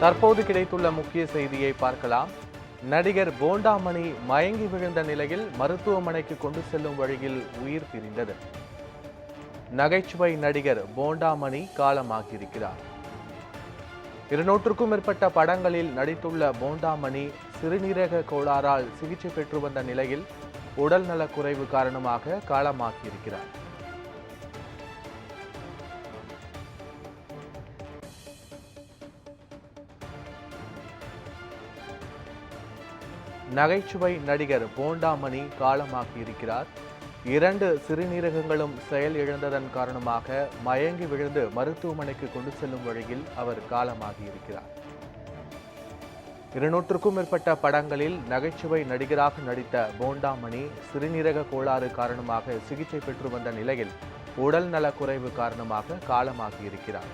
தற்போது கிடைத்துள்ள முக்கிய செய்தியை பார்க்கலாம். நடிகர் போண்டாமணி மயங்கி விழுந்த நிலையில் மருத்துவமனைக்கு கொண்டு செல்லும் வழியில் உயிர் பிரிந்தது. நகைச்சுவை நடிகர் போண்டாமணி காலமாகியிருக்கிறார். இருநூற்றுக்கும் மேற்பட்ட படங்களில் நடித்துள்ள போண்டாமணி சிறுநீரக கோளாறால் சிகிச்சை பெற்று வந்த நிலையில் உடல் நலக்குறைவு காரணமாக காலமாகியிருக்கிறார். நகைச்சுவை நடிகர் போண்டாமணி காலமாகி இருக்கிறார் இரண்டு சிறுநீரகங்களும் செயல் இழந்ததன் காரணமாக மயங்கி விழுந்து மருத்துவமனைக்கு கொண்டு செல்லும் வழியில் அவர் காலமாகி இருக்கிறார் இருநூற்றுக்கும் மேற்பட்ட படங்களில் நகைச்சுவை நடிகராக நடித்த போண்டாமணி சிறுநீரக கோளாறு காரணமாக சிகிச்சை பெற்று வந்த நிலையில் உடல் நலக்குறைவு காரணமாக காலமாகி இருக்கிறார்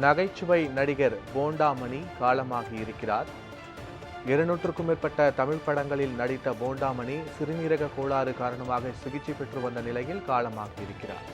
நகைச்சுவை நடிகர் போண்டாமணி காலமாகி இருக்கிறார். இருநூற்றுக்கும் மேற்பட்ட தமிழ் படங்களில் நடித்த போண்டாமணி சிறுநீரக கோளாறு காரணமாக சிகிச்சை பெற்று வந்த நிலையில் காலமாகி இருக்கிறார்.